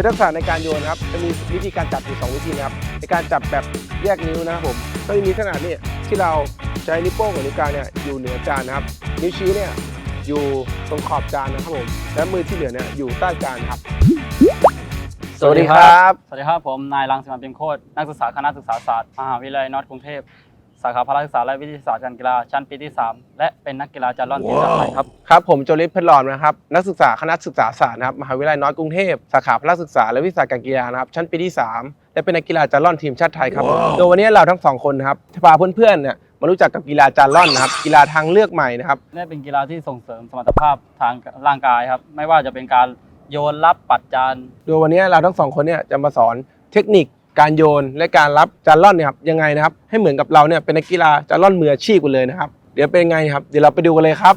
ยทักษะในการโยนนะครับจะมีวิธีการจับอยู่สองวิธีนะครับในการจับแบบแยกนิ้วนะครับผมก็จะมีขนาดนี้ที่เราใช้นิ้วโป้งกับนิ้วกลางเนี่ยอยู่เหนือจานนะครับ นิ้วชี้เนี่ยอยู่ตรงขอบจานนะครับผมและมือที่เหลือเนี่ยอยู่ใต้จานครับ สวัสดีครับ สวัสดีครับผมนายรังสิมันต์เพ็งโคตรนักศึกษาคณะศึกษาศาสตร์มหาวิทยาลัยนอร์ทกรุงเทพ สาขาพละศึกษาและวิทยาศาสตร์การกีฬาชั้นปีที่ 3 และเป็นนักกีฬาจารอนทีมชาติไทยครับ ครับผมโจลิสเพชรหลอมนะครับนักศึกษาคณะศึกษาศาสตร์นะครับมหาวิทยาลัยนอร์ทกรุงเทพสาขาพละศึกษาและวิทยาศาสตร์การกีฬานะครับชั้นปีที่ 3 และเป็นนักกีฬาจารอนทีมชาติไทยครับโดยวันนี้เราทั้งสองคนนะครับจะพาเพื่อนๆเนี่ยมารู้จักกับกีฬาจารอนนะครับกีฬาทางเลือกใหม่นะครับนี่เป็นกีฬาที่ส่งเสริมสมรรถภาพทางร่างกายครับไม่ว่าจะเป็นการโยนรับปัดจานโดยวันนี้เราทั้งสองคนเนี่ยจะมาสอนเทคนิค การโยนและการรับจารอนเนี่ยครับยังไงนะครับให้เหมือนกับเราเนี่ยเป็นนักกีฬาจารอนมืออาชีพกันเลยนะครับ เดี๋ยวเป็นไงครับเดี๋ยวเราไปดูกันเลยครับ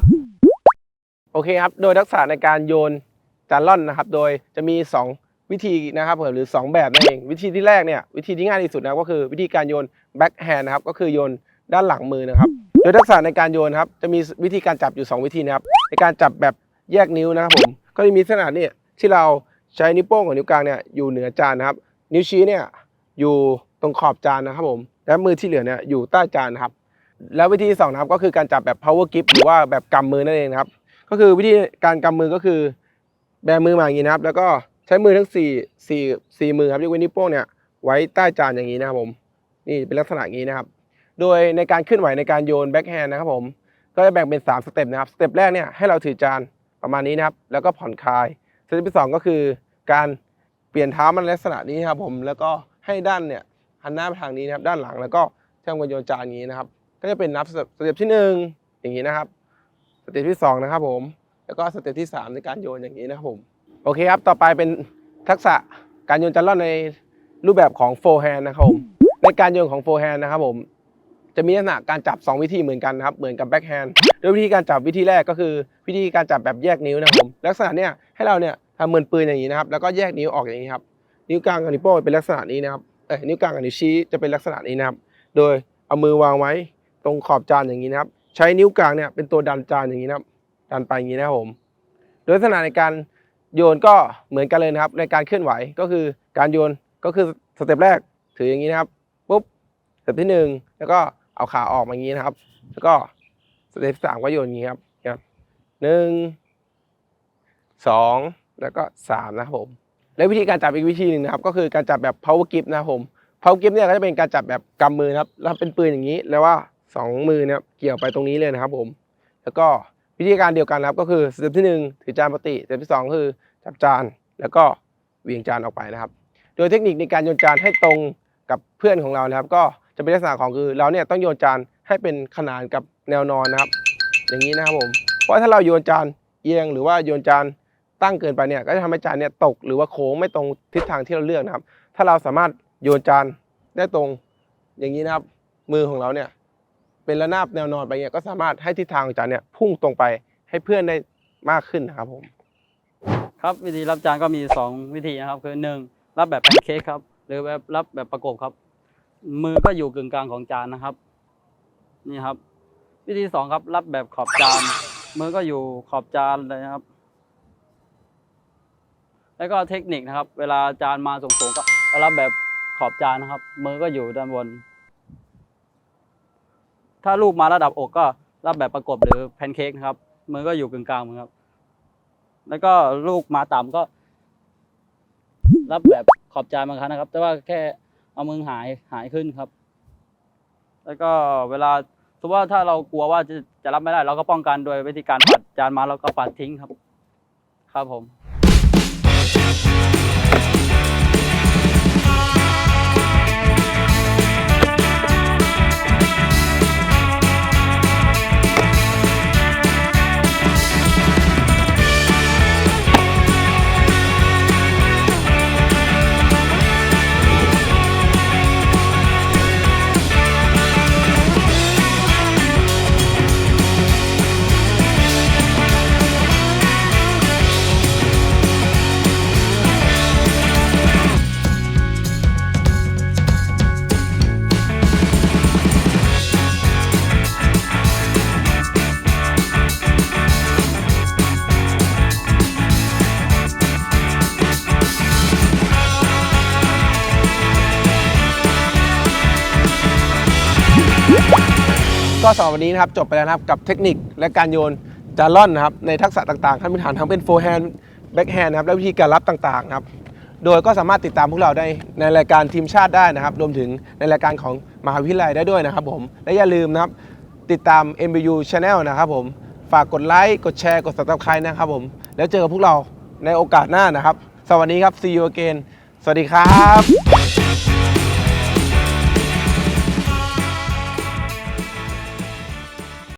โอเคครับ โดยทักษะในการโยนจารอนนะครับ โดยจะมี 2 วิธีนะครับหรือ 2 แบบนั่นเอง วิธีที่แรกเนี่ยวิธีที่ง่ายที่สุดนะก็คือวิธีการโยนแบ็คแฮนด์นะครับก็คือโยนด้านหลังมือนะครับ โดยทักษะในการโยนครับจะมีวิธีการจับอยู่ 2 วิธีนะครับในการจับแบบแยกนิ้วนะครับผมก็จะมีลักษณะนี่ยที่เราใช้นิ้วโป้งกับนิ้วกลางเนี่ยอยู่เหนือจานนะครับ นิ้วชี้เนี่ย อยู่ตรงขอบจานนะครับผม และมือที่เหลือเนี่ยอยู่ใต้จานครับ แล้ววิธีที่สองนะครับก็คือการจับแบบ power grip หรือว่าแบบกำมือนั่นเองนะครับ ก็คือวิธีการกำมือก็คือ แบมือมาอย่างนี้นะครับ แล้วก็ใช้มือทั้งสี่สี่สี่มือครับยกเว้นนิ้วโป้งเนี่ยไว้ใต้จานอย่างนี้นะครับผม นี่เป็นลักษณะนี้นะครับ โดยในการเคลื่อนไหวในการโยนแบ็คแฮนด์นะครับผม ก็จะแบ่งเป็น 3 สเต็ปนะครับ สเต็ปแรกเนี่ยให้เราถือจานประมาณนี้นะครับ แล้วก็ผ่อนคลาย สเต็ปที่สองก็คือการเปลี่ยนเท้ามันลักษณะนี้ครับผม แล้วก็ ให้ด้านเนี่ยหันหน้าไปทางนี้นะครับด้านหลังแล้วก็เทำการโยนจานอย่างนี้นะครับ ก็จะเป็นนับสเต็ปที่หนึ่งอย่างนี้นะครับสเต็ปที่สองนะครับผมแล้วก็สเต็ปที่สามในการโยนอย่างนี้นะครับผมโอเคครับต่อไปเป็นทักษะการโยนจานล่อนในรูปแบบของโฟร์แฮนด์นะครับผมในการโยนของโฟร์แฮนด์นะครับผมจะมีลักษณะการจับ 2 วิธีเหมือนกันนะครับเหมือนกับแบ็คแฮนด์โดยวิธีการจับวิธีแรกก็คือวิธีการจับแบบแยกนิ้วนะครับผมลักษณะเนี้ยให้เราเนี่ยทำเหมือนปืนอย่างนี้นะครับแล้วก็แยกนิ้วออกอย่างนี้ครับ นิ้วกลางกับนิ้วโป้งเป็นลักษณะนี้นะครับเอ้ยนิ้วกลางกับนิ้วชี้จะเป็นลักษณะนี้นะครับ โดยเอามือวางไว้ตรงขอบจานอย่างนี้นะครับ ใช้นิ้วกลางเนี่ยเป็นตัวดันจานอย่างนี้นะครับ ดันไปอย่างนี้นะครับผม โดยลักษณะในการโยนก็เหมือนกันเลยนะครับ ในการเคลื่อนไหวก็คือการโยนก็คือสเต็ปแรกถืออย่างนี้นะครับปุ๊บสเต็ปที่หนึ่งแล้วก็เอาขาออกมาอย่างนี้นะครับ แล้วก็สเต็ปที่สามก็โยนอย่างนี้ครับครับหนึ่งสองแล้วก็สามนะครับผม และวิธีการจับอีกวิธีหนึ่งนะครับ ก็คือการจับแบบ power grip นะครับผม power grip เนี่ยก็จะเป็นการจับแบบกำมือนะครับแล้วเป็นปืนอย่างนี้ แล้วว่าสองมือเนี่ยเกี่ยวไปตรงนี้เลยนะครับผม แล้วก็วิธีการเดียวกันนะครับก็คือสเต็ปที่หนึ่งถือจานปกติสเต็ปที่สองคือจับจานแล้วก็เหวี่ยงจานออกไปนะครับ โดยเทคนิคในการโยนจานให้ตรงกับเพื่อนของเรานะครับ ก็จะเป็นลักษณะของคือเราเนี่ยต้องโยนจานให้เป็นขนานกับแนวนอนนะครับ อย่างนี้นะครับผม เพราะถ้าเราโยนจานเอียงหรือว่าโยนจาน ตั้งเกินไปเนี่ยก็จะทำให้จานเนี่ยตกหรือว่าโค้งไม่ตรงทิศทางที่เราเลือกนะครับ ถ้าเราสามารถโยนจานได้ตรงอย่างนี้นะครับ มือของเราเนี่ยเป็นระนาบแนวนอนไปเนี่ยก็สามารถให้ทิศทางของจานเนี่ยพุ่งตรงไปให้เพื่อนได้มากขึ้นนะครับผมครับวิธีรับจานก็มี 2 วิธีนะครับคือ 1 รับแบบแพนเค้กครับ หรือแบบรับแบบประกบครับ มือก็อยู่กึ่งกลางของจานนะครับนี่ครับ วิธีสองครับรับแบบขอบจานมือก็อยู่ขอบจานเลยนะครับ แล้วก็เทคนิคนะครับ เวลาจานมาสูงๆก็รับแบบขอบจานนะครับ มือก็อยู่ด้านบน ถ้าลูกมาระดับอกก็รับแบบประกบหรือแพนเค้กนะครับ มือก็อยู่กึ่งกลางเหมือครับ แล้วก็ลูกมาต่ำก็ รับแบบขอบจานบางครั้งนะครับ แต่ว่าแค่เอามือหายหายขึ้นครับ แล้วก็เวลาสมมติว่าถ้าเรากลัวว่าจะจะรับไม่ได้ เราก็ป้องกันโดยวิธีการปัดจานมาแล้วก็ปัดทิ้งครับ ครับผม Thank you. ก็สำหรับวันนี้นะครับจบไปแล้วนะครับกับเทคนิคและการโยนจานล่อนนะครับในทักษะต่างๆขั้นพื้นฐานทั้งเป็นโฟร์แฮนด์แบ็กแฮนด์นะครับและวิธีการรับต่างๆนะครับโดยก็สามารถติดตามพวกเราได้ในรายการทีมชาติได้นะครับรวมถึงในรายการของมหาวิทยาลัยได้ด้วยนะครับผมและอย่าลืมนะครับติดตาม MBU Channel นะครับผมฝากกดไลค์กดแชร์กด subscribe นะครับผมแล้วเจอกับพวกเราในโอกาสหน้านะครับสวัสดีครับ see you again สวัสดีครับ